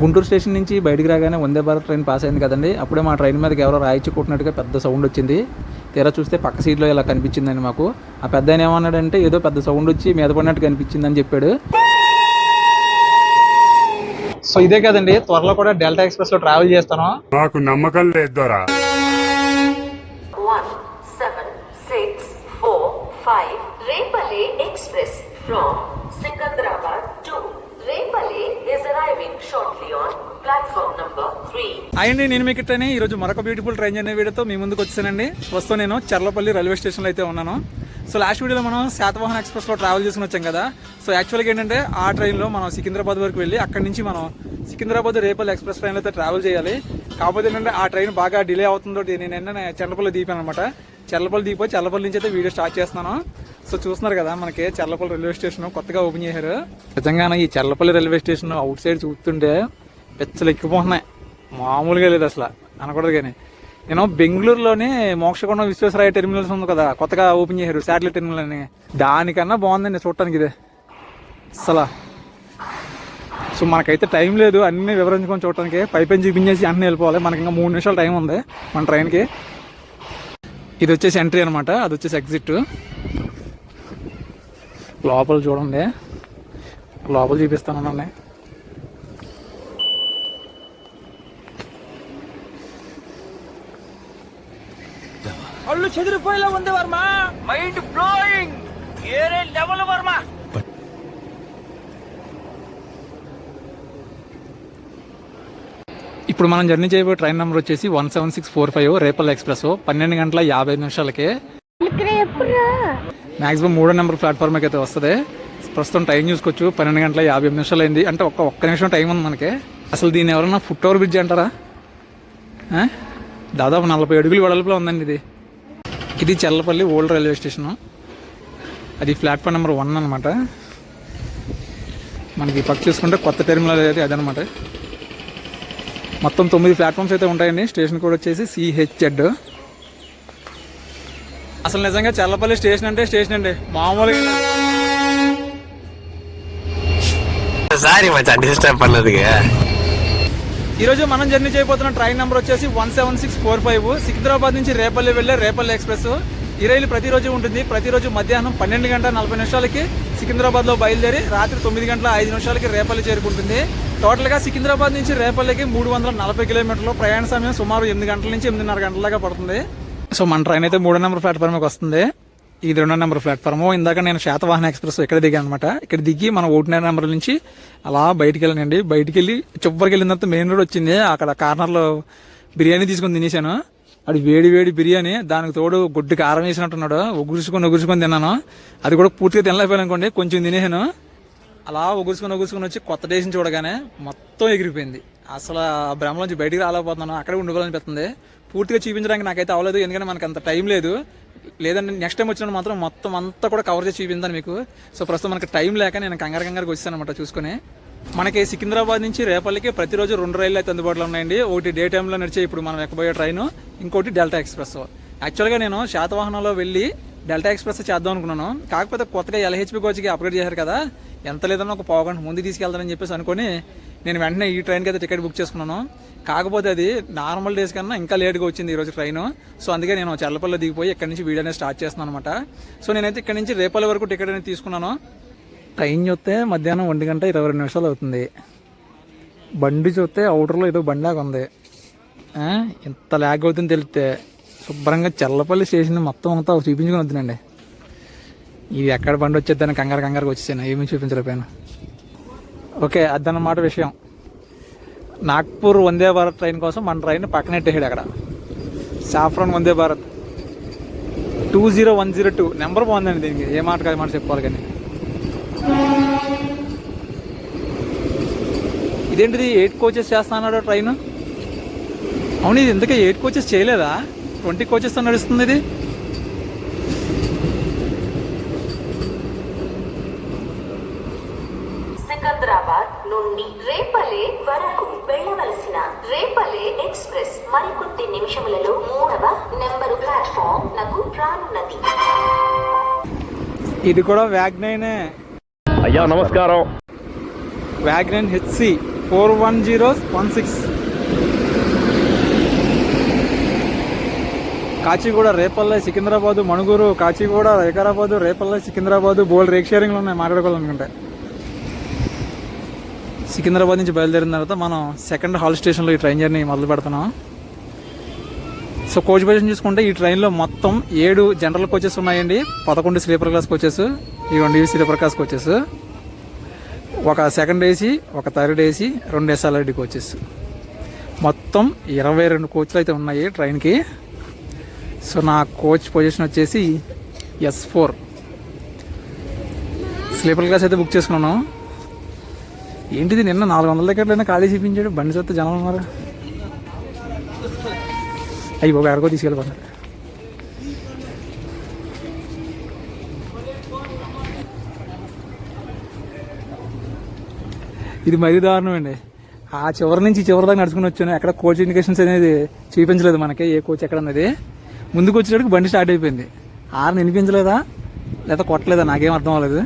Guntur station నుంచి బయటికి రాగానే వందే భారత్ ట్రైన్ పాస్ అయింది కదండి. అప్పుడే మా ట్రైన్ మీదకి ఎవరో రాయిచ్చి కొట్టినట్టుగా పెద్ద సౌండ్ వచ్చింది. తీరా చూస్తే పక్క సీట్లో ఇలా కనిపించిందండి మాకు. ఆ పెద్ద ఆయన ఏమన్నాడంటే ఏదో పెద్ద సౌండ్ వచ్చి మీద పడినట్టు కనిపించిందని చెప్పాడు. సో ఇదే కదండి త్వరలో కూడా డెల్టా ఎక్స్ప్రెస్లో ట్రావెల్ చేస్తాను. మాకు నమ్మకం లేదు seven six అయ్యండి నేను మీకు ఇట్టని ఈరోజు మరొక బ్యూటిఫుల్ ట్రైన్ జర్నీ వీడియోతో మీ ముందుకు వచ్చానండి వస్తూ నేను చర్లపల్లి రైల్వే స్టేషన్లో అయితే ఉన్నాను. సో లాస్ట్ వీడియోలో మనం శాతవాహన ఎక్స్ప్రెస్లో ట్రావెల్ చేసుకుని వచ్చాం కదా. సో యాక్చువల్గా ఏంటంటే ఆ ట్రైన్లో మనం సికింద్రాబాద్ వరకు వెళ్ళి అక్కడి నుంచి మనం సికింద్రాబాద్ రేపల్లి ఎక్స్ప్రెస్ ట్రైన్లో అయితే ట్రావెల్ చేయాలి. కాకపోతే ఏంటంటే ఆ ట్రైన్ బాగా డిలే అవుతుందో నేను ఏంటంటే చర్లపల్లి దీపాను అనమాట చర్లపల్లి దీపో చర్లపల్లి నుంచి అయితే వీడియో స్టార్ట్ చేస్తున్నాను. సో చూస్తున్నారు కదా మనకి చర్లపల్లి రైల్వే స్టేషన్ కొత్తగా ఓపెన్ చేశారు. నిజంగానే ఈ Charlapalli railway station outside చూస్తుంటే పెచ్చలు ఎక్కిపోతున్నాయి. మామూలుగా లేదు అసలు అనకూడదు కానీ. నేను బెంగళూరులోనే మోక్షకొండ విశ్వేశ్వరయ్య టెర్మినల్స్ ఉంది కదా కొత్తగా ఓపెన్ చేశారు శాటిలైట్ టెర్మినల్ అని. దానికన్నా బాగుందండి చూడటానికి ఇది. అసలు. సో మనకైతే టైం లేదు అన్ని వివరించుకొని చూడటానికి. పైపైన చూపించేసి అన్నీ వెళ్ళిపోవాలి. మనకి ఇంకా మూడు నిమిషాలు టైం ఉంది మన ట్రైన్కి. ఇది వచ్చేసి ఎంట్రీ అనమాట అది వచ్చేసి ఎగ్జిట్ లోపల చూడండి. లోపల చూపిస్తాను అన్నీ అల్లు చెదిరిపోయేలా ఉంది వర్మ. మైండ్ బ్లోయింగ్ ఏరే లెవెల్ వర్మ. ఇప్పుడు మనం జర్నీ చేయబోయే ట్రైన్ నెంబర్ వచ్చేసి one seven six four five Repalle express పన్నెండు గంటల యాభై నిమిషాలకి మాక్సిమం మూడో నెంబర్ ప్లాట్ఫామ్కి అయితే వస్తుంది. ప్రస్తుతం టైం చూసుకోవచ్చు. పన్నెండు గంటల యాభై నిమిషాలు అయింది అంటే ఒక్క ఒక్క నిమిషం టైం ఉంది మనకి. అసలు దీన్ని ఎవరన్నా ఫుట్ ఓవర్ బ్రిడ్జ్ అంటారా? దాదాపు నలభై అడుగులు వెడల్పులో ఉందండి ఇది. ఇది చెల్లపల్లి ఓల్డ్ రైల్వే స్టేషను. అది ప్లాట్ఫామ్ నెంబర్ వన్ అనమాట మనకి పక్క చూసుకుంటే కొత్త టెర్మినల్ అయితే అదనమాట మొత్తం తొమ్మిది ప్లాట్ఫామ్స్ అయితే ఉంటాయండి. స్టేషన్ కూడా వచ్చేసి సిహెచ్జెడ్ అసలు నిజంగా చల్లపల్లి స్టేషన్ అంటే స్టేషన్ అండి. మామూలుగా సారీ మచ్చా డిస్టర్బ్ అన్నదిగా ఈరోజు మనం జర్నీ చేయబోతున్న ట్రైన్ నెంబర్ వచ్చేసి one seven six four five. Secunderabad నుంచి రేపల్లి వెళ్ళే రేపల్లి ఎక్స్ప్రెస్. ఈ రైలు ప్రతిరోజు ఉంటుంది. ప్రతిరోజు మధ్యాహ్నం పన్నెండు గంటల నలభై నిమిషాలకి సికింద్రాబాద్లో బయలుదేరి రాత్రి తొమ్మిది గంటల ఐదు నిమిషాలకి రేపల్లి చేరుకుంటుంది. టోటల్గా సికింద్రాబాద్ నుంచి రేపల్లికి మూడు వందల నలభై కిలోమీటర్లు ప్రయాణ సమయం సుమారు ఎనిమిది గంటల నుంచి ఎనిమిదిన్నర గంటల దాకా పడుతుంది. సో మన ట్రైన్ అయితే మూడో నెంబర్ ప్లాట్ఫామ్కి వస్తుంది. ఇది రెండో నెంబర్ ప్లాట్ఫామ్ ఇందాక నేను శాతవాహన ఎక్స్ప్రెస్ ఇక్కడ దిగాను అనమాట ఇక్కడ దిగి మన ఒకటిన్నర నెంబర్ నుంచి అలా బయటికి వెళ్ళానండి. బయటికి వెళ్ళి చివరికి వెళ్ళిన తర్వాత మెయిన్ రోడ్ వచ్చింది. అక్కడ కార్నర్లో బిర్యానీ తీసుకొని తినేసాను అది వేడి వేడి బిర్యానీ. దానికి తోడు గుడ్డు కారం వేసినట్టున్నాడు. ఒగురుసుకొని ఒగురుసుకొని తిన్నాను. అది కూడా పూర్తిగా తినలేకపోయాను అనుకోండి. కొంచెం తినేసాను అలా ఒగురుసుకొని ఒగురుసుకొని వచ్చి కొత్త డేషన్ చూడగానే మొత్తం ఎగిరిపోయింది. అసలు ఆ భ్రమలోంచి బయటికి రాలేకపోతున్నాను. అక్కడే ఉండిపోవాలనిపిస్తుంది. పూర్తిగా చూపించడానికి నాకైతే అవ్వలేదు. ఎందుకంటే మనకు అంత టైం లేదు. లేదంటే నెక్స్ట్ టైం వచ్చినప్పుడు మాత్రం మొత్తం అంతా కూడా కవర్ చేసి చూపించాను మీకు. సో ప్రస్తుతం మనకి టైం లేక నేను కంగారు కంగారుకి వచ్చాను అనమాట చూసుకుని. మనకి సికింద్రాబాద్ నుంచి రేపల్లికి ప్రతిరోజు రెండు రైళ్ళు అయితే అందుబాటులో ఉన్నాయండి. ఒకటి డే టైంలో నడిచే ఇప్పుడు మనం ఎక్కబోయే ట్రైన్ ఇంకోటి డెల్టా ఎక్స్ప్రెస్ యాక్చువల్గా నేను శాతవాహనంలో వెళ్ళి డెల్టా ఎక్స్ప్రెస్ చేద్దాం అనుకున్నాను. కాకపోతే కొత్తగా ఎల్హెచ్పి కోచ్కి అప్గ్రేడ్ చేశారు కదా ఎంత లేదన్నా ఒక పావు గంట ముందు తీసుకెళ్తానని చెప్పేసి అనుకుని నేను వెంటనే ఈ ట్రైన్కి అయితే టికెట్ బుక్ చేసుకున్నాను. కాకపోతే అది నార్మల్ డేస్ కన్నా ఇంకా లేట్గా వచ్చింది ఈరోజు ట్రైన్ సో అందుకే నేను చల్లపల్లి దిగిపోయి ఇక్కడ నుంచి వీడియో స్టార్ట్ చేస్తున్నాను అనమాట సో నేనైతే ఇక్కడ నుంచి రేపల్లి వరకు టికెట్ అనేది తీసుకున్నాను. ట్రైన్ చూస్తే మధ్యాహ్నం ఒంటి గంట ఇరవై రెండు నిమిషాలు అవుతుంది. బండి చూస్తే అవుటర్లో ఏదో బండిలాగా ఉంది. ఎంత ల్యాగ్ అవుతుందో తెలిస్తే. శుభ్రంగా చల్లపల్లి స్టేషన్ మొత్తం అంతా చూపించుకుని వద్దునండి. ఇది ఎక్కడ బండి వచ్చేద్దని కంగారు కంగారుగా వచ్చేసాను. ఏమీ చూపించలేకపోయాను. ఓకే అదన్నమాట విషయం. నాగ్పూర్ వందే భారత్ ట్రైన్ కోసం మన ట్రైన్ పక్కనెట్టేసాడు అక్కడ. Saffron Vande Bharat. Two zero one zero two. Number బాగుందండి దీనికి. ఏ మాట కాదు మాట చెప్పుకోవాలి కానీ. ఇదేంటిది ఎయిట్ కోచెస్ చేస్తా అన్నాడు ట్రైన్? అవును ఇది ఎందుకే ఎయిట్ కోచెస్ చేయలేదా? ట్వంటీ కోచెస్తో నడుస్తుంది ఇది. నుండి వరకు వెళ్ళవలసిన ఎక్స్ప్రెస్ మూడవ నాకు ఇది కూడా వ్యాగ్నైనే. అయ్యా నమస్కారం. వ్యాగ్నైన్ HC four one zero one six. Kacheguda Repalle Secunderabad Manuguru Kacheguda Vikarabad Repalle Secunderabad bold rake షేరింగ్లు ఉన్నాయి మాట్లాడుకోవాలనుకుంటే. సికింద్రాబాద్ నుంచి బయలుదేరిన తర్వాత మనం సెకండ్ హాల్ స్టేషన్లో ఈ ట్రైన్ జర్నీ మొదలు పెడుతున్నాం. సో కోచ్ పొజిషన్ చూసుకుంటే ఈ ట్రైన్లో మొత్తం ఏడు జనరల్ కోచెస్ ఉన్నాయండి. పదకొండు స్లీపర్ క్లాస్ కోచెస్ ఇవ్వండి ఇవి స్లీపర్ క్లాస్ కోచెస్. ఒక సెకండ్ ఏసీ ఒక థర్డ్ ఏసీ రెండు ఎస్ఆర్ఐడి కోచెస్. మొత్తం ఇరవై రెండు కోచ్లు అయితే ఉన్నాయి ట్రైన్కి. సో నా కోచ్ పొజిషన్ వచ్చేసి ఎస్ ఫోర్ స్లీపర్ క్లాస్ అయితే బుక్ చేసుకున్నాను. ఏంటిది నిన్న నాలుగు వందల దగ్గర ఖాళీ చూపించాడు. బండి చూస్తే జనాలు ఉన్నారు అయ్యి బాబు ఎక్కడికో తీసుకెళ్ళిపోతారు ఇది మరీ దారుణం అండి. ఆ చివరి నుంచి చివరిదాకా చివరి దాకా నడుచుకుని వచ్చాను. ఎక్కడ కోచ్ ఇండికేషన్స్ అనేది చూపించలేదు మనకి ఏ కోచ్ ఎక్కడ అనేది ముందుకు వచ్చేటప్పుడు బండి స్టార్ట్ అయిపోయింది. ఆరు వినిపించలేదా? లేదా కొట్టలేదా? నాకేం అర్థం అవ్వలేదు.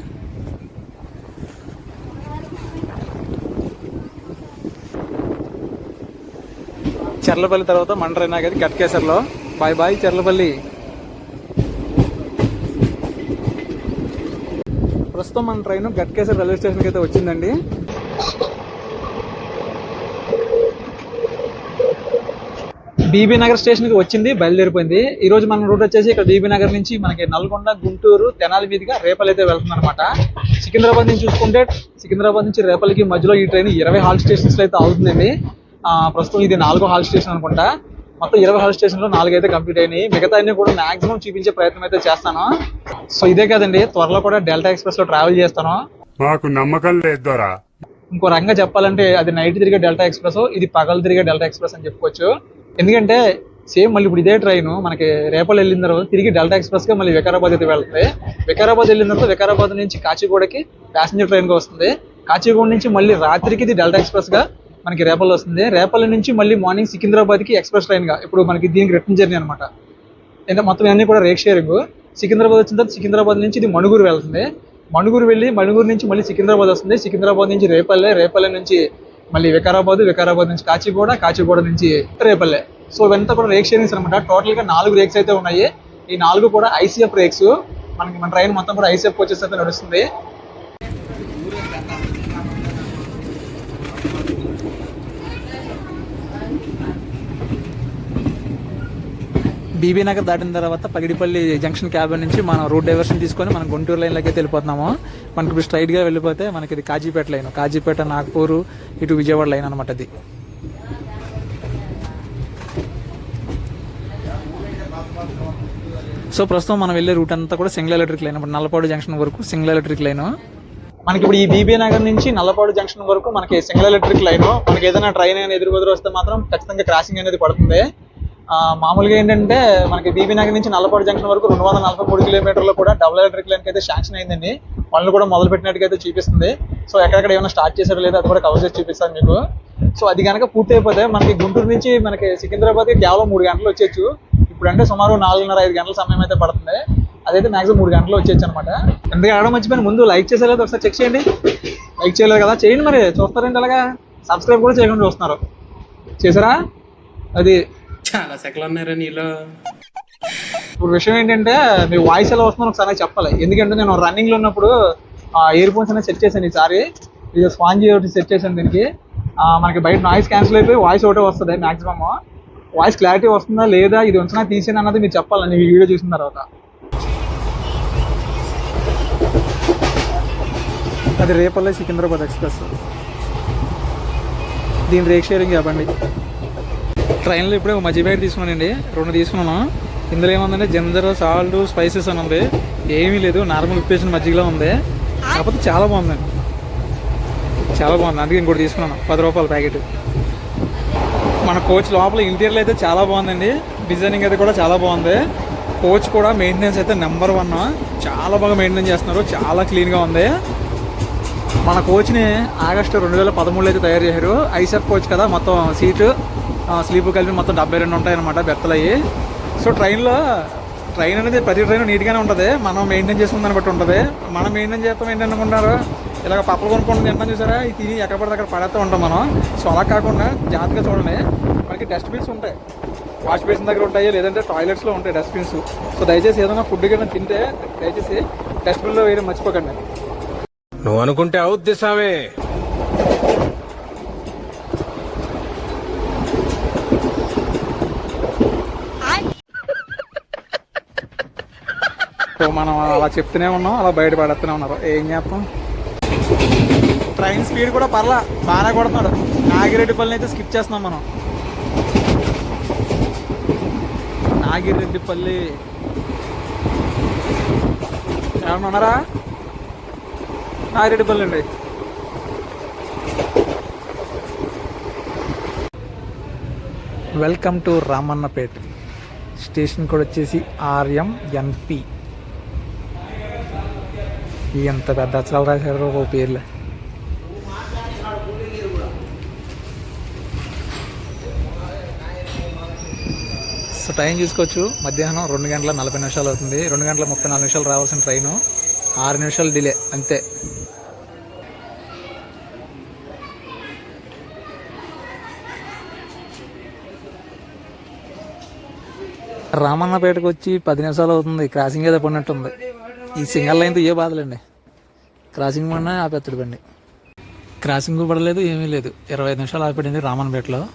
చెర్లపల్లి తర్వాత మండరైనా ట్రైన్ ఆగేది గట్కేసర్లో బాయ్ బాయ్ చెర్లపల్లి. ప్రస్తుతం మన ట్రైన్ గట్కేసర్ రైల్వే స్టేషన్కి అయితే వచ్చిందండి. బీబీ నగర్ స్టేషన్కి వచ్చింది బయలుదేరిపోయింది. ఈ రోజు మన రూట్ వచ్చేసి ఇక్కడ బీబీ నగర్ నుంచి మనకి నల్గొండ గుంటూరు తెనాలి మీదుగా రేపల్ అయితే వెళ్తుంది అనమాట సికింద్రాబాద్ నుంచి చూసుకుంటే సికింద్రాబాద్ నుంచి రేపల్కి మధ్యలో ఈ ట్రైన్ ఇరవై హాల్ స్టేషన్స్ అయితే అవుతుందండి ఆ, ప్రస్తుతం ఇది నాలుగో హాల్ స్టేషన్ అనుకుంటా. మొత్తం ఇరవై హాల్ స్టేషన్లో నాలుగు అయితే కంప్లీట్ అయినాయి. మిగతా అన్ని కూడా మాక్సిమం చూపించే ప్రయత్నం అయితే చేస్తాను. సో ఇదే కదండి త్వరలో కూడా డెల్టా ఎక్స్ప్రెస్లో ట్రావెల్ చేస్తాను. మాకు నమ్మకం లేదు ఇంకో రకంగా చెప్పాలంటే అది నైట్ తిరిగే డెల్టా ఎక్స్ప్రెస్ ఇది పగలు తిరిగే డెల్టా ఎక్స్ప్రెస్ అని చెప్పుకోవచ్చు. ఎందుకంటే సేమ్ మళ్ళీ ఇప్పుడు ఇదే ట్రైన్ మనకి రేపల్ వెళ్ళిన తర్వాత తిరిగి డెల్టా ఎక్స్ప్రెస్గా మళ్ళీ వికారాబాద్ అయితే వెళ్తాయి వికారాబాద్ వెళ్ళిన తర్వాత వికారాబాద్ నుంచి కాచిగూడకి ప్యాసింజర్ ట్రైన్గా వస్తుంది. కాచిగూడ నుంచి మళ్ళీ రాత్రికి ఇది డెల్టా ఎక్స్ప్రెస్గా మనకి రేపల్ వస్తుంది. రేపల్ నుంచి మళ్ళీ మార్నింగ్ సికింద్రాబాద్కి ఎక్స్ప్రెస్ ట్రైన్గా ఇప్పుడు మనకి దీనికి రిటర్న్ జర్నీ అనమాట ఇంకా మొత్తం అన్ని కూడా రేక్ షేరింగ్. సికింద్రాబాద్ వచ్చిన తర్వాత సికింద్రాబాద్ నుంచి ఇది మణుగూరు వెళ్తుంది. మణుగూరు వెళ్ళి మణుగూరు నుంచి మళ్ళీ సికింద్రాబాద్ వస్తుంది. సికింద్రాబాద్ నుంచి రేపల్లె రేపల్లె నుంచి మళ్ళీ వికారాబాద్ వికారాబాద్ నుంచి కాచిగూడ కాచిగూడ నుంచి రేపల్లె. సో ఇవంతా కూడా రేక్ షేరింగ్స్ అనమాట టోటల్గా నాలుగు రేక్స్ అయితే ఉన్నాయి. ఈ నాలుగు కూడా ఐసీఎఫ్ రేక్స్. మనకి మన ట్రైన్ మొత్తం కూడా ఐసీఎఫ్ కోచెస్ అయితే నడుస్తుంది. బీబీ నగర్ దాటిన తర్వాత పగిడిపల్లి జంక్షన్ క్యాబిన్ నుంచి మనం రూట్ డైవర్షన్ తీసుకొని మనం గుంటూరు లైన్లోకి అయితే వెళ్ళిపోతున్నాము. మనకి ఇప్పుడు స్ట్రైట్గా వెళ్ళిపోతే మనకి ఇది కాజీపేట లైన్ కాజీపేట నాగపూర్ ఇటు విజయవాడ లైన్ అనమాట అది. సో ప్రస్తుతం మనం వెళ్ళే రూట్ అంతా కూడా సింగిల్ ఎలక్ట్రిక్ లైన్ ఇప్పుడు నల్లపాడు జంక్షన్ వరకు సింగిల్ ఎలక్ట్రిక్ లైన్ మనకి ఇప్పుడు ఈ బీబీ నగర్ నుంచి నల్లపాడు జంక్షన్ వరకు మనకి సింగిల్ ఎలక్ట్రిక్ లైన్ మనకి ఏదైనా ట్రైన్ అనేది ఎదురు వస్తే మాత్రం ఖచ్చితంగా క్రాసింగ్ అనేది పడుతుంది. మామూలుగా ఏంటంటే మనకి బీబీ నగర్ నుంచి నల్లపాడు జంక్షన్ వరకు రెండు వందల నలభై మూడు కిలోమీటర్లు కూడా డబుల్ ఎలక్ట్రిక్ లైన్ అయితే శాంక్షన్ అయిందండి. పనులు కూడా మొదలు పెట్టినట్టుగా అయితే చూపిస్తుంది. సో ఎక్కడెక్కడ ఏమైనా స్టార్ట్ చేశారో లేదో అది కూడా కవర్ చేసి చూపిస్తాను మీకు. సో అది కనుక పూర్తి అయిపోతే మనకి గుంటూరు నుంచి మనకి సికింద్రాబాద్కి కేవలం మూడు గంటలు వచ్చేచ్చు ఇప్పుడంటే సుమారు నాలుగున్నర ఐదు గంటల సమయం అయితే పడుతుంది. అదైతే మాక్సిమం మూడు గంటలు వచ్చేచ్చు అనమాట ఎందుకంటే అడగడం మర్చిపోయిన ముందు లైక్ చేసేలేదు ఒకసారి చెక్ చేయండి. లైక్ చేయలేదు కదా? చేయండి మరి. చూస్తారేంటి అలాగా? సబ్స్క్రైబ్ కూడా చేయకుండా చూస్తున్నారు. చేసారా అది చాలా సెకలు ఉన్నారా నీలో. ఇప్పుడు విషయం ఏంటంటే మీ వాయిస్ ఎలా వస్తుందో ఒకసారి చెప్పాలి. ఎందుకంటే నేను రన్నింగ్లో ఉన్నప్పుడు ఇయర్ ఫోన్స్ అనేది సెట్ చేశాను ఈసారి. ఇది స్పాంజీ ఒకటి సెట్ చేశాను దీనికి. ఆ, మనకి బయట నాయిస్ క్యాన్సిల్ అయిపోయి వాయిస్ ఒకటే వస్తుంది మాక్సిమం వాయిస్ క్లారిటీ వస్తుందా లేదా ఇది ఉంచినా తీసేనా అన్నది మీరు చెప్పాలండి ఈ వీడియో చూసిన తర్వాత. అది రేపల్లె సికింద్రాబాద్ ఎక్స్ప్రెస్. దీని రేక్ షేరింగ్ చెప్పండి ట్రైన్లో ఇప్పుడే ఒక మజ్జి ప్యాకెట్ తీసుకున్నానండి. రెండు తీసుకున్నాను. ఇందులో ఏముందంటే జింజర్ సాల్ట్ స్పైసెస్ అని ఉంది. ఏమీ లేదు నార్మల్ ఉప్పేసిన మజ్జిగలో ఉంది. కాకపోతే చాలా బాగుందండి చాలా బాగుంది. అందుకే ఇంకోటి తీసుకున్నాను. పది రూపాయల ప్యాకెట్. మన కోచ్ లోపల ఇంటీరియర్ అయితే చాలా బాగుందండి. డిజైనింగ్ అయితే కూడా చాలా బాగుంది. కోచ్ కూడా మెయింటెనెన్స్ అయితే నెంబర్ వన్. చాలా బాగా మెయింటైన్ చేస్తున్నారు. చాలా క్లీన్గా ఉంది. మన కోచ్ని ఆగస్టు రెండు వేల పదమూడులో అయితే తయారు చేశారు. ఐసెఫ్ కోచ్ కదా మొత్తం సీటు. స్లీప్ కలిపి మొత్తం డెబ్బై రెండు ఉంటాయన్నమాట బెత్తలు అయ్యి సో ట్రైన్లో ట్రైన్ అనేది ప్రతి ట్రైన్ నీట్గానే ఉంటుంది. మనం మెయింటైన్ చేసుకున్న దాన్ని బట్టి ఉంటుంది. మనం మెయింటైన్ చేస్తాం ఏంటి అనుకుంటారు ఇలాగ పప్పులు కొనుక్కుంటుంది తింటాం చూసారా? ఇది తిని ఎక్కడ పడితే అక్కడ పడేస్తూ ఉంటాం మనం. సో అలా కాకుండా జాగ్రత్తగా చూడండి. మనకి డస్ట్బిన్స్ ఉంటాయి. వాష్ బేసిన్ దగ్గర ఉంటాయి లేదంటే టాయిలెట్స్లో ఉంటాయి డస్ట్బిన్స్ సో దయచేసి ఏదైనా ఫుడ్ కన్నా తింటే దయచేసి డస్ట్బిన్లో వేయడం మర్చిపోకండి. నువ్వు అనుకుంటే అవుద్ది సామే సో మనం అలా చెప్తూనే ఉన్నాం అలా బయట పడేస్తూనే ఉన్నారు. ఏం చేస్తాం? ట్రైన్ స్పీడ్ కూడా పర్లా బాగా కొడుతున్నాడు. నాగిరెడ్డిపల్లిని అయితే స్కిప్ చేస్తున్నాం మనం. నాగిరెడ్డిపల్లి. ఏమన్నా ఉన్నారా? నాగిరెడ్డిపల్లి అండి. Welcome to Ramannapet. స్టేషన్ కూడా వచ్చేసి ఆర్ఎం ఎన్పి. ఎంత పెద్ద అక్షరాలు రాశారు ఒక పేర్లే. సో టైం చూసుకోవచ్చు. మధ్యాహ్నం రెండు గంటల నలభై నిమిషాలు అవుతుంది. రెండు గంటల ముప్పై నాలుగు నిమిషాలు రావాల్సిన ట్రైను. ఆరు నిమిషాలు డిలే అంతే. రామన్నపేటకు వచ్చి పది నిమిషాలు అవుతుంది. క్రాసింగ్ ఏదో పడినట్టుంది. ఈ సింగల్ లైన్తో ఏ బాధలండి? క్రాసింగ్ పడినా ఆపేస్తాడు బండి. క్రాసింగ్ పడలేదు ఏమీ లేదు. ఇరవై ఐదు నిమిషాలు ఆపడింది రామన్పేటలో.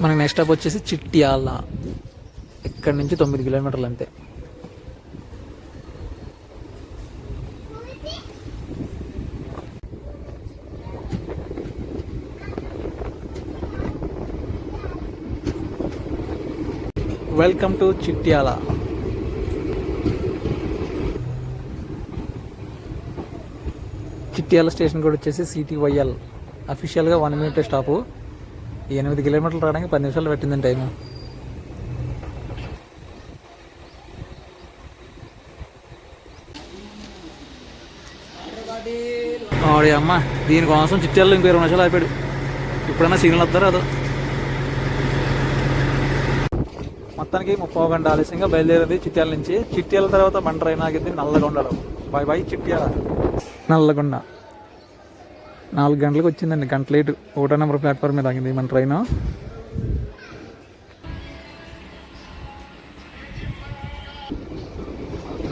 మనకి నెక్స్ట్ స్టాప్ వచ్చేసి చిట్యాల. ఇక్కడి నుంచి తొమ్మిది కిలోమీటర్లు అంతే. Welcome to Chityal. Chityal station కూడా వచ్చేసి సిటీవైఎల్. అఫీషియల్గా వన్ మినిట్ స్టాపు ఎనిమిది కిలోమీటర్లు రావడానికి పది నిమిషాలు పెట్టిందండి టైము ఆడి అమ్మ దీనికోసం చిట్యాలలో ఇంకో ఇరవై నిమిషాలు అయిపోయాడు ఎప్పుడైనా సిగ్నల్ వస్తారో అదో? మొత్తానికి ముప్పై గంట ఆలస్యంగా బయలుదేరింది చిట్యాల నుంచి. చిట్యాల తర్వాత మన ట్రైన్ ఆగింది నల్లగొండలో. Bye bye Chityal. నల్లగొండ. నాలుగు గంటలకు వచ్చిందండి గంట లేటు. ఒకటో నెంబర్ ప్లాట్ఫామ్ మీద ఆగింది మన ట్రైన్.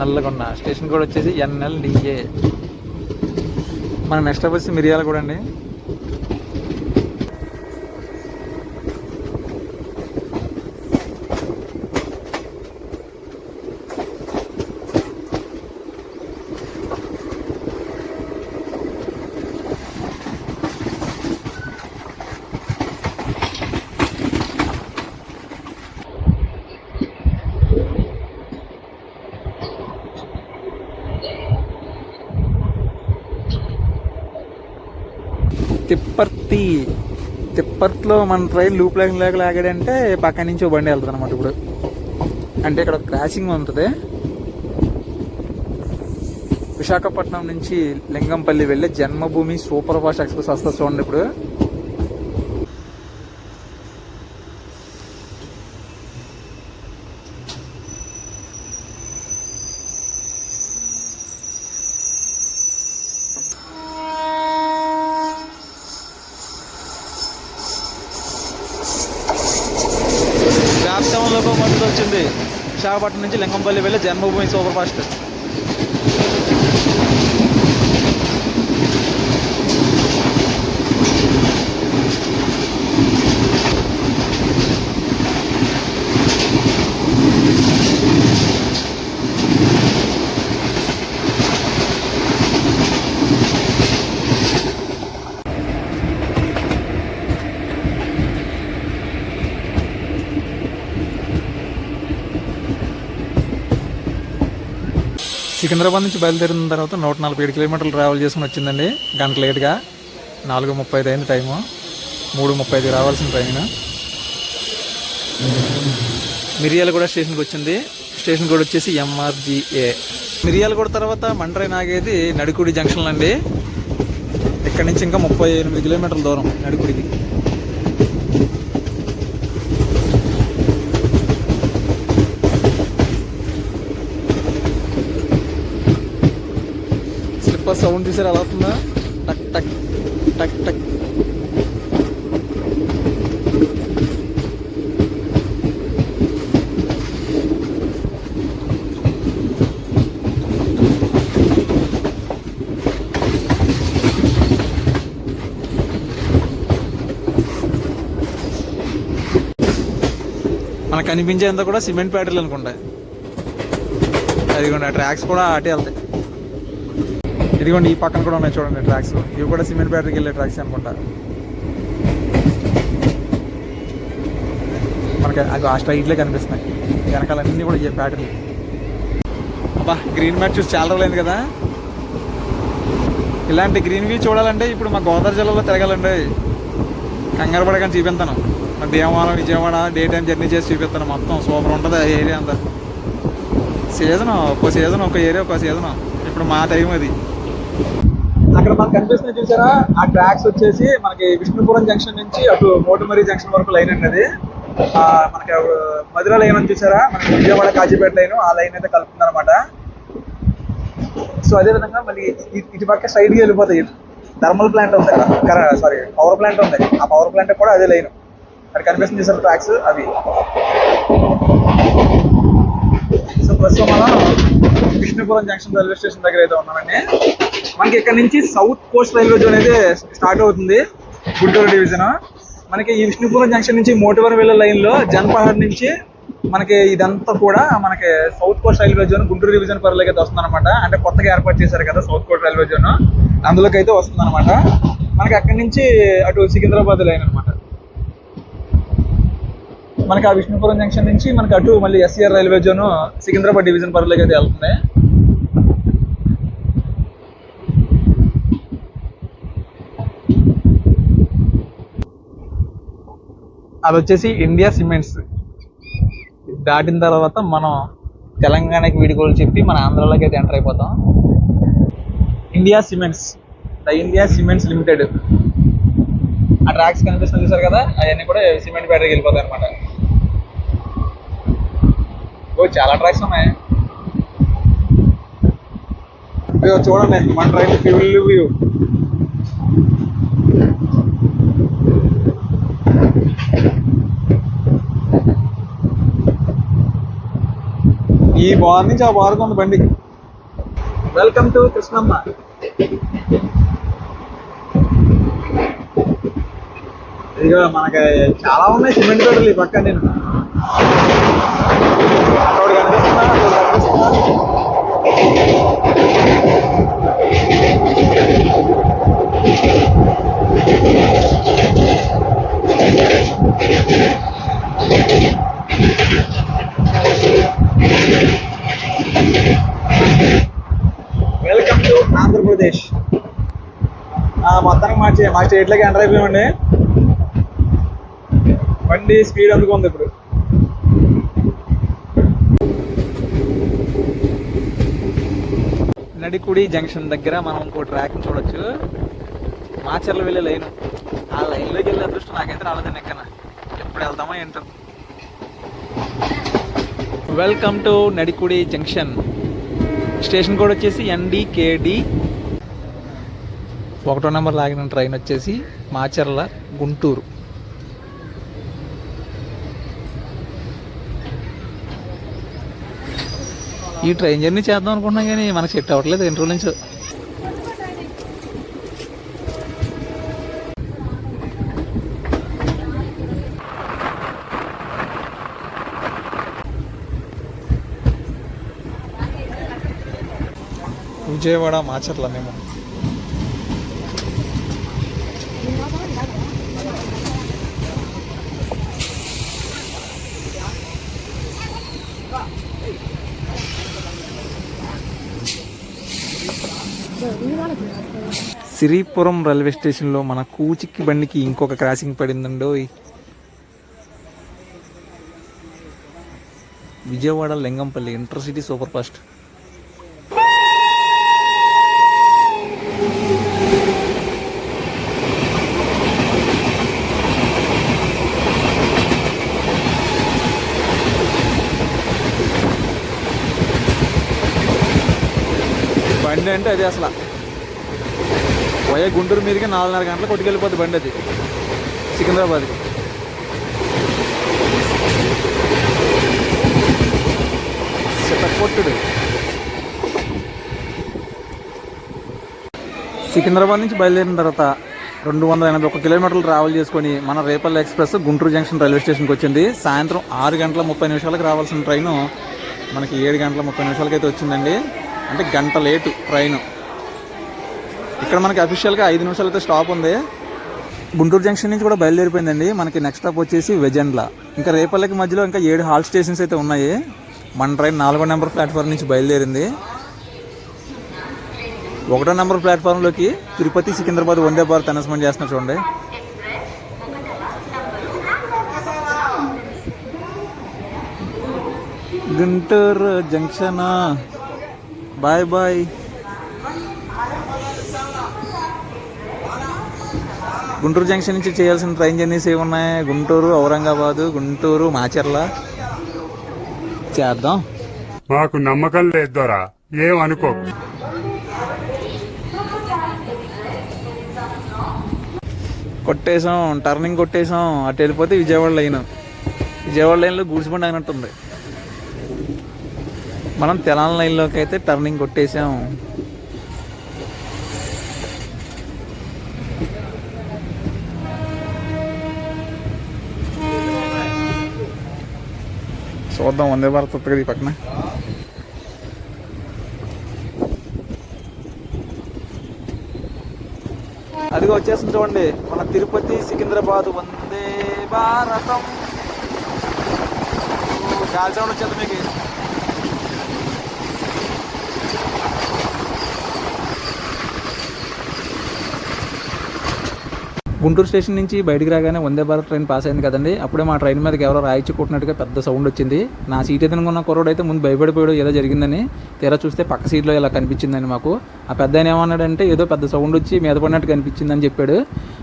నల్లగొండ. స్టేషన్ కూడా వచ్చేసి ఎన్ఎల్డిఏ మన నెక్స్ట్ వచ్చి మిరియాల కూడా అండి. తిప్పర్తిలో మన ట్రైన్ లూప్ లైన్ లేక లాగాడంటే పక్క నుంచి బండి వెళ్తుంది అనమాట ఇప్పుడు. అంటే ఇక్కడ క్రాసింగ్ ఉంటుంది. విశాఖపట్నం నుంచి లింగంపల్లి వెళ్ళే జన్మభూమి సూపర్ ఫాస్ట్ ఎక్స్ప్రెస్ వస్తుంది చూడండి ఇప్పుడు. విశాఖపట్నం నుంచి లింగంపల్లి వెళ్ళే జన్మభూమి సూపర్ ఫాస్ట్ సికింద్రాబాద్ నుంచి బయలుదేరిన తర్వాత నూట నలభై ఏడు కిలోమీటర్లు ట్రావెల్ చేసుకుని వచ్చిందండి. గంట లేట్గా నాలుగు ముప్పై ఐదు అయింది టైము మూడు ముప్పై ఐదు రావాల్సిన ట్రైన్ మిరియాలగూడ స్టేషన్కి వచ్చింది. స్టేషన్ కూడా వచ్చేసి ఎంఆర్జిఏ మిరియాలగూడ తర్వాత మన ట్రైన్ ఆగేది నడుకుడి జంక్షన్ అండి ఇక్కడ నుంచి ఇంకా ముప్పై ఎనిమిది కిలోమీటర్ల దూరం నడుకుడికి. సౌండ్ చూసారు? ఎలా అవుతుందా? టక్ టక్ టక్ టక్. మనకు కనిపించేంత కూడా సిమెంట్ ప్యాటర్లు అనుకుంటాయి అదిగోండి కూడా ట్రాక్స్ కూడా అటే వెళ్తాయి. ఇదిగోండి ఈ పక్కన కూడా ఉన్నాయి చూడండి ట్రాక్స్ ఇవి కూడా సిమెంట్ బ్యాటరీకి వెళ్ళే ట్రాక్స్ అనుకుంటా. మనకి అవి ఆ స్ట్రైట్లే కనిపిస్తున్నాయి. వెనకాలన్నీ కూడా ఇవే ప్యాటర్న్ అబ్బా గ్రీన్ మ్యాట్ చూసి చాలా రోజులైంది కదా. ఇలాంటి గ్రీన్ వ్యూ చూడాలంటే ఇప్పుడు మా గోదావరి జిల్లాలో తిరగాలండి. కంగారు పడగానే చూపిస్తాను. మా విజయవాడ డే టైం జర్నీ చేసి చూపిస్తాను. మొత్తం సూపర్ ఉంటుంది ఆ ఏరియా అంతా. సీజన్ ఒక్కో సీజన్ ఒక ఏరియా ఒక సీజన్ ఇప్పుడు మా టైం అది. అక్కడ మనకు కనిపిస్తుంది చూసారా? ఆ ట్రాక్స్ వచ్చేసి మనకి విష్ణుపురం జంక్షన్ నుంచి అటు మోటుమరి జంక్షన్ వరకు లైన్ అనేది మనకి ఆ, మధుర లైన్ అని చూసారా? మనకి విజయవాడ కాజీపేట లైన్ ఆ లైన్ అయితే కలుపుతుంది అనమాట సో అదే విధంగా మళ్ళీ ఇటు పక్క సైడ్కి వెళ్ళిపోతాయి. థర్మల్ ప్లాంట్ ఉంది అక్కడ సారీ పవర్ ప్లాంట్ ఉంది. ఆ పవర్ ప్లాంట్ కూడా అదే లైన్. అక్కడ కనిపిస్తుంది చూసారు ట్రాక్స్ అవి? సో ప్రస్తుతం మనం విష్ణుపురం జంక్షన్ రైల్వే స్టేషన్ దగ్గర అయితే ఉన్నామండి. మనకి ఇక్కడ నుంచి సౌత్ కోస్ట్ రైల్వే జోన్ అయితే స్టార్ట్ అవుతుంది గుంటూరు డివిజన్. మనకి ఈ విష్ణుపురం జంక్షన్ నుంచి మోటివర్ వెళ్ళే లైన్లో జన్పహాడ్ నుంచి మనకి ఇదంతా కూడా మనకి south coast railway zone Guntur division పరిలోకి అయితే వస్తుంది అనమాట అంటే కొత్తగా ఏర్పాటు చేశారు కదా సౌత్ కోస్ట్ రైల్వే జోన్. అందులోకి అయితే వస్తుంది అనమాట మనకి అక్కడి నుంచి అటు సికింద్రాబాద్ లైన్ అనమాట మనకి ఆ విష్ణుపురం జంక్షన్ నుంచి మనకి అటు మళ్ళీ SCR railway zone Secunderabad division పరిలోకి అయితే వెళ్తుంది. అది వచ్చేసి ఇండియా సిమెంట్స్ దాటిన తర్వాత మనం తెలంగాణకి వీడుకోలు చెప్పి మన ఆంధ్రాలోకి అయితే ఎంటర్ అయిపోతాం. India cements the India cements limited ఆ ట్రాక్స్ కనిపిస్తుంది చూసారు కదా? అవన్నీ కూడా సిమెంట్ బ్యాటరీకి వెళ్ళిపోతాయి అనమాట ఓ చాలా ట్రాక్స్ ఉన్నాయి. ఇదిగో చూడండి మన ట్రైన్ ఫ్యూల్ వ్యూ ఈ బార్ నుంచి ఆ బార్కు ఉంది బండి. వెల్కమ్ టు కృష్ణమ్మ ఇదిగో మనకి చాలా ఉన్నాయి సిమెంట్ గోడలు ఈ పక్క నేను అక్కడ కనిపిస్తున్నా అక్కడ కనిపిస్తున్నా వెల్కమ్ టు ఆంధ్రప్రదేశ్ మొత్తానికి మా మా స్టేట్లోకి ఎంటర్ అయిపోయామండి బండి స్పీడ్ అందుకుంది ఇప్పుడు. నడికుడి జంక్షన్ దగ్గర మనం ఇంకో ట్రాక్ చూడొచ్చు. మాచర్ల వెళ్ళే లైన్. ఆ లైన్లోకి వెళ్ళే అదృష్టం నాకైతే రాలేదండి ఎక్కన? ఎప్పుడు వెళ్తామో ఏంటో. Welcome to Nadikudi junction. Station code వచ్చేసి ఎన్డికేడి ఒకటో నెంబర్ లాగిన ట్రైన్ వచ్చేసి మాచర్ల గుంటూరు. ఈ ట్రైన్ జర్నీ చేద్దాం అనుకుంటున్నాం కానీ మనకు సెట్ అవ్వట్లేదు ఎన్ని రోజుల నుంచి. విజయవాడ మాచర్ల మేము. సిరిపురం రైల్వే స్టేషన్లో మన కూచిక్కి బండికి ఇంకొక crossing పడిందండోయ్ Vijayawada Lingampalli intercity super fast. బండి అంటే అది అసలు. పోయే గుంటూరు మీదకి నాలుగున్నర గంటలు కొట్టుకెళ్ళిపోద్ది బండి అది. సికింద్రాబాద్కి. కొట్టుడు సికింద్రాబాద్ నుంచి బయలుదేరిన తర్వాత రెండు వందల ఎనభై ఒక కిలోమీటర్లు ట్రావెల్ చేసుకొని మన Repalle express Guntur junction railway స్టేషన్కి వచ్చింది. సాయంత్రం ఆరు గంటల ముప్పై నిమిషాలకు రావాల్సిన ట్రైను మనకి ఏడు గంటల ముప్పై నిమిషాలకైతే అయితే వచ్చిందండి. అంటే గంట లేటు ట్రైను. ఇక్కడ మనకి అఫీషియల్గా ఐదు నిమిషాలు అయితే స్టాప్ ఉంది. గుంటూరు జంక్షన్ నుంచి కూడా బయలుదేరిపోయిందండి. మనకి నెక్స్ట్ స్టాప్ వచ్చేసి వెజెండ్ల. ఇంకా రేపల్లకి మధ్యలో ఇంకా ఏడు హాల్ స్టేషన్స్ అయితే ఉన్నాయి. మన ట్రైన్ నాలుగో నెంబర్ ప్లాట్ఫామ్ నుంచి బయలుదేరింది. ఒకటో నెంబర్ ప్లాట్ఫామ్లోకి తిరుపతి సికింద్రాబాద్ వందే భారత్ అనౌన్స్మెంట్ చేస్తున్నారు చూడండి. Guntur junction bye bye. Guntur junction నుంచి చేయాల్సిన ట్రైన్ జర్నీస్ ఏమి ఉన్నాయి గుంటూరు ఔరంగాబాదు గుంటూరు మాచర్ల. చేద్దాం. మాకు నమ్మకం లేదు దొరా. ఏమనుకో కొట్టేసాం టర్నింగ్ కొట్టేసాం అటు వెళ్ళిపోతే విజయవాడ లైన్ విజయవాడ లైన్లో గూడ్స్ బండి అయినట్టుంది మనం తెలంగాణ లైన్లోకి అయితే టర్నింగ్ కొట్టేసాం చూద్దాం వందే భారత్ వస్తుంది కదా ఈ పక్కన. అదిగో వచ్చేస్తుంది చూడండి మన తిరుపతి సికింద్రాబాద్ వందే భారతం. ఓ, గాలి వచ్చేది మీకు. గుంటూరు స్టేషన్ నుంచి బయటికి రాగానే వందే భారత్ ట్రైన్ పాస్ అయింది కదండి. అప్పుడే మా ట్రైన్ మీదకి ఎవరో రాయించుకుంటున్నట్టుగా పెద్ద సౌండ్ వచ్చింది. నా సీట్ ఎదురుకున్న కుర్రోడు అయితే ముందు భయపడిపోయాడు ఏదో జరిగిందని తీరా చూస్తే పక్క సీట్లో ఇలా కనిపించిందని మాకు. ఆ పెద్ద ఆయన ఏమన్నాడంటే ఏదో పెద్ద సౌండ్ వచ్చి మీద పడినట్టు కనిపించిందని చెప్పాడు.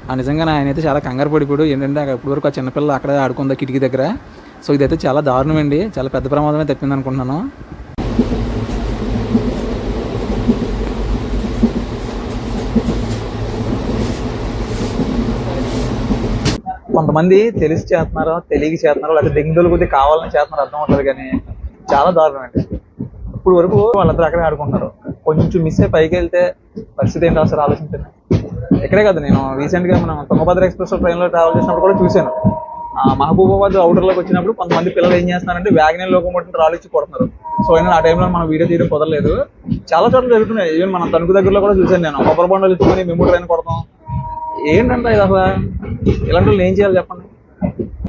ఆ నిజంగా ఆయన అయితే చాలా కంగారు పడిపోయాడు. ఏంటంటే అక్కడ వరకు ఆ చిన్నపిల్ల అక్కడే ఆడుకుందా కిటికీ దగ్గర. సో ఇదైతే చాలా దారుణం అండి. చాలా పెద్ద ప్రమాదమే తప్పింది అనుకుంటున్నాను కొంతమంది తెలిసి చేస్తున్నారో తెలియక చేస్తున్నారో లేకపోతే దిగుదల కొద్ది కావాలని చేస్తున్నారో అర్థం అవుతుంది కానీ చాలా దారుణం అండి. ఇప్పుడు వరకు వాళ్ళందరూ అక్కడే ఆడుకుంటున్నారు. కొంచెం మిస్ అయ్యి పైకి వెళ్తే పరిస్థితి ఏంటో అసలు ఆలోచించండి. ఇక్కడే కదా నేను రీసెంట్గా మనం తుంగభద్ర ఎక్స్ప్రెస్ ట్రైన్లో ట్రావెల్ చేసినప్పుడు కూడా చూశాను. ఆ మహబూబాబాద్ అవుటర్లోకి వచ్చినప్పుడు కొంతమంది పిల్లలు ఏం చేస్తున్నారంటే వ్యాగన్ లోకమోటిని రాలిచ్చి కొడుతున్నారు. సో అయినా ఆ టైంలో మనం వీడియో తీయడం కుదరలేదు. చాలా చోట్ల జరుగుతున్నాయి. ఈవెన్ మన తణుకు దగ్గరలో కూడా చూశాను నేను. కొబ్బరి బండలు ఇచ్చుకొని మేము ట్రైన్ కొడతాం. ఏంటంటే ఇది అసలు? ఇలాంటి వాళ్ళు ఏం చేయాలి చెప్పండి?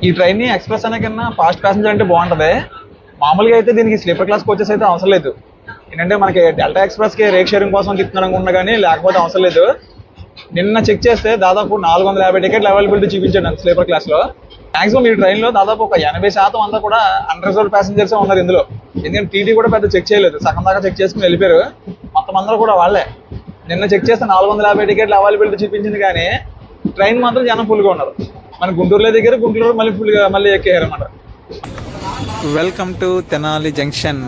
ఈ ట్రైన్ని ఎక్స్ప్రెస్ అనే కన్నా ఫాస్ట్ ప్యాసింజర్ అంటే బాగుంటది. మామూలుగా అయితే దీనికి స్లీపర్ క్లాస్ కోచెస్ అయితే అవసరం లేదు. ఏంటంటే మనకి డెల్టా ఎక్స్ప్రెస్కి రేక్ షేరింగ్ కోసం తిప్పుతున్నాను అనుకున్నా కానీ లేకపోతే అవసరం లేదు. నిన్న చెక్ చేస్తే దాదాపు నాలుగు వందల యాభై టికెట్లు అవైలబిలిటీ చూపించాను స్లీపర్ క్లాస్లో. మాక్సిమం ఈ ట్రైన్లో దాదాపు ఒక ఎనభై శాతం అంతా కూడా అన్రిజర్వ్డ్ ప్యాసింజర్స్ ఉన్నారు ఇందులో. ఎందుకంటే టీటీ కూడా పెద్ద చెక్ చేయలేదు. సగం దాకా చెక్ చేసుకుని వెళ్ళిపోయారు. మొత్తం అందరూ కూడా వాళ్ళే. నిన్న చెక్ చేస్తే నాలుగు వందల యాభై టికెట్లు అవైలబిలిటీ చూపించింది కానీ ట్రైన్ మాత్రం జనం ఫుల్గా ఉన్నారు. మన గుంటూరులో దగ్గర గుంటూరులో మళ్ళీ ఫుల్గా మళ్ళీ ఎక్కేయారు అనమాట welcome to Tenali junction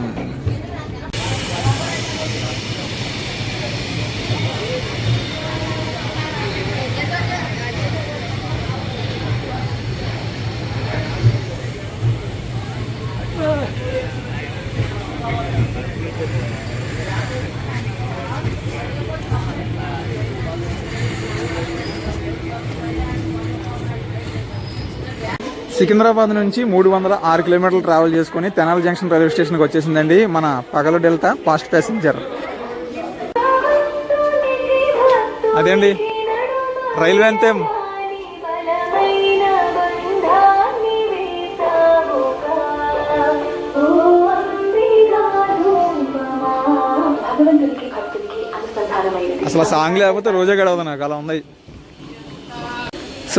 Secunderabad నుంచి మూడు వందల ఆరు కిలోమీటర్లు ట్రావెల్ చేసుకుని తెనాలి జంక్షన్ రైల్వే స్టేషన్కి వచ్చేసిందండి. మన పగలు డెల్టా ఫాస్ట్ ప్యాసింజర్ అదేండి రైల్వే అంతే అసలు సాంగ్ లేకపోతే రోజే గడవదు నాకు అలా ఉంది.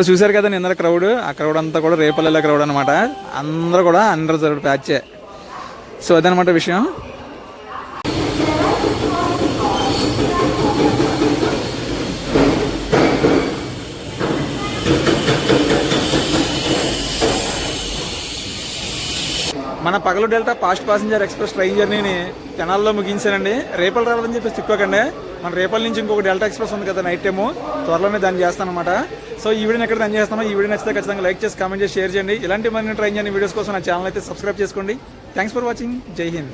సో చూశారు కదా నిన్న క్రౌడ్ ఆ క్రౌడ్ అంతా కూడా రేపల్లెల క్రౌడ్ అనమాట అందరూ కూడా అన్రిజర్వ్డ్ ప్యాచే. సో అదనమాట విషయం. మన పగలు delta fast passenger express train జర్నీని తెనాల్లో ముగించానండి. రేపలు రావాలని చెప్పేసి తిక్కోకండి మన రేపటి నుంచి ఇంకొక డెల్టా ఎక్స్ప్రెస్ ఉంది కదా నైట్ టైము. త్వరలోనే దాన్ని చేస్తాను అనమాట సో ఈ వీడియోని ఎక్కడ దాన్ని చేస్తాను ఈ వీడియో నచ్చితే ఖచ్చితంగా లైక్ చేసి కామెంట్ చేసి షేర్ చేయండి. ఇలాంటి మరిన్ని ట్రైన్ చేయండి వీడియోస్ కోసం నా ఛానల్ అయితే సబ్స్క్రైబ్ చేసుకోండి. థ్యాంక్స్ ఫర్ వాచింగ్ జై హింద్.